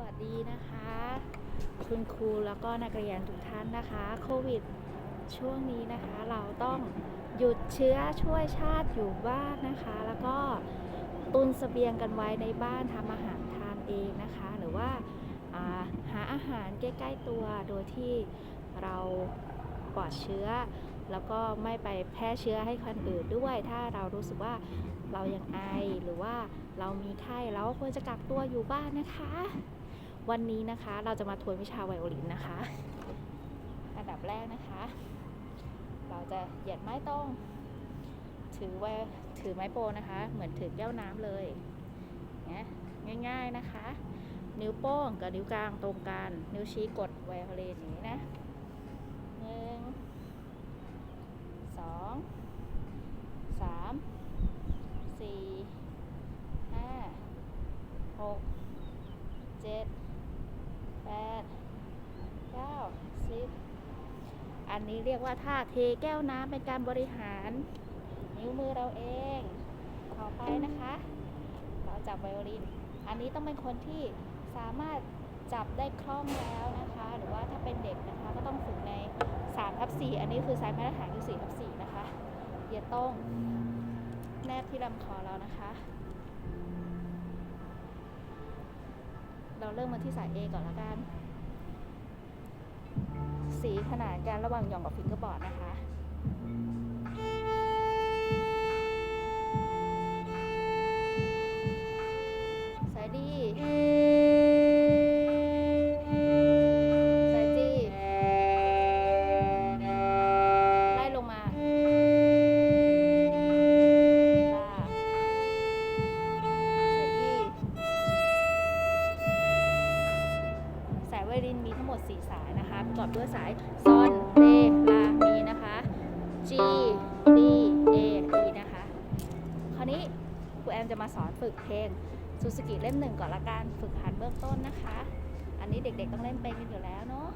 วัสดีนะคะ คุณครูแล้วก็นักเรียนทุกท่านนะคะ โควิด ช่วงนี้นะคะเราต้องหยุดเชื้อช่วยชาติอยู่บ้านนะคะ แล้วก็ตุนเสบียงกันไว้ในบ้านทำอาหารทานเองนะคะ หรือว่าาหาอาหารใกล้ ๆ ตัวโดยที่เราปลอดเชื้อ แล้วก็ไม่ไปแพร่เชื้อให้คนอื่นด้วย ถ้าเรารู้สึกว่าเรายังไอหรือว่าเรามีไข้เราก็ควรจะกักตัวอยู่บ้านนะคะ วันนี้นะคะเราจะมาทวนวิชาไวโอลินนะคะ อันดับแรกนะคะ เราจะเหยียดไม้ตรงถือไว้ถือไม้โปนะคะ เหมือนถือแก้วน้ำเลยเง่าย ๆนะคะ นิ้วโป้งกับนิ้วกลางตรงกัน นิ้วชี้กดไวโอลินอย่างนี้นะหนึ่ง สองสามสี่ห้าหกเจ็ดแปดเก้าสิบ อันนี้เรียกว่าท่าเทแก้วน้ำเป็นการบริหาร นิ้วมือเราเอง ต่อไปนะคะ เราจับไวโอลิน อันนี้ต้องเป็นคนที่สามารถจับได้คล่องแล้วนะคะ หรือว่าถ้าเป็นเด็กนะคะก็ต้องฝึกใน3ทับ4อันนี้คือไซส์มาตรฐานคือ4ทับ4นะคะเหยียดตรงแนบที่ลำคอเรานะคะ เราเริ่มมาที่สาย A ก่อนละกัน สีขนานกันระหว่างหย่องกับฟิงเกอร์บอร์ดนะคะ ลินมีทั้งหมด 4 สายนะคะประกอบด้วยสายซอนเรลามีนะคะ G D A E นะคะ คราวนี้ครูแอมจะมาสอนฝึกเพลงซูซูกิเล่มหนึ่งก่อนละกันฝึกหัดเบื้องต้นนะคะ อันนี้เด็กๆต้องเล่นเป็นกันอยู่แล้วเนาะ